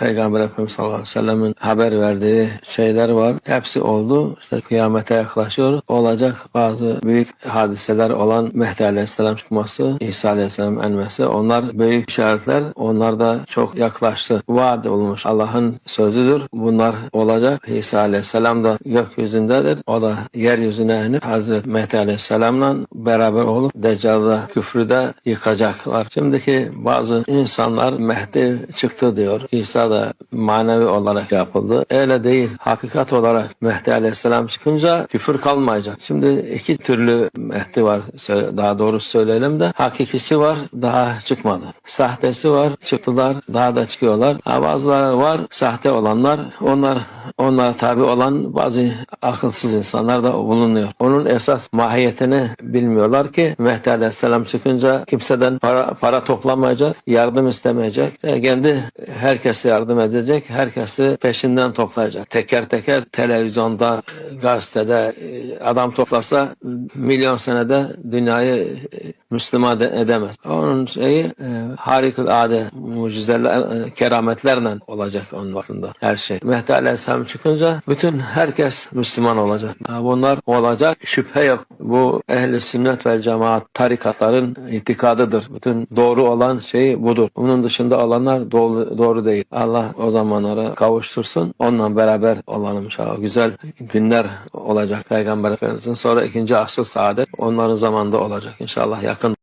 Peygamber Efendimiz sallallahu aleyhi ve sellemin haber verdiği şeyler var. Hepsi oldu. İşte kıyamete yaklaşıyor. Olacak bazı büyük hadiseler olan Mehdi aleyhisselam çıkması, İsa aleyhisselam enmesi. Onlar büyük işaretler. Onlar da çok yaklaştı. Vaat olmuş. Allah'ın sözüdür. Bunlar olacak. İsa aleyhisselam da gökyüzündedir. O da yeryüzüne inip Hazreti Mehdi aleyhisselamla beraber olup Deccal'da küfrü de yıkacaklar. Şimdiki bazı insanlar Mehdi çıktı diyor. İsa da manevi olarak yapıldı. Öyle değil. Hakikat olarak Mehdi aleyhisselam çıkınca küfür kalmayacak. Şimdi iki türlü Mehdi var. Daha doğrusu söyleyelim de. Hakikisi var. Daha çıkmadı. Sahtesi var. Çıktılar. Daha da çıkıyorlar. Ha, bazıları var. Sahte olanlar. Onlar onlara tabi olan bazı akılsız insanlar da bulunuyor. Onun esas mahiyetini bilmiyorlar ki Mehdi Aleyhisselam çıkınca kimseden para, para toplamayacak, yardım istemeyecek. E, kendi herkese yardım edecek, herkesi peşinden toplayacak. Teker teker televizyonda, gazetede e, adam toplasa milyon senede dünyayı e, Müslüman de- edemez. Onun şeyi e, harikulade mucizeler, e, kerametlerle olacak onun vaktinde her şey. Mehdi Aleyhisselam çıkınca bütün herkes Müslüman olacak. Bunlar olacak şüphe yok. Bu ehli sünnet vel cemaat tarikatların itikadıdır. Bütün doğru olan şey budur. Bunun dışında olanlar doğru, doğru değil. Allah o zamanlara kavuştursun. Onunla beraber olalım inşallah. Güzel günler olacak Peygamber Efendimizin. Sonra ikinci asıl saadet onların zamanında olacak inşallah yakın.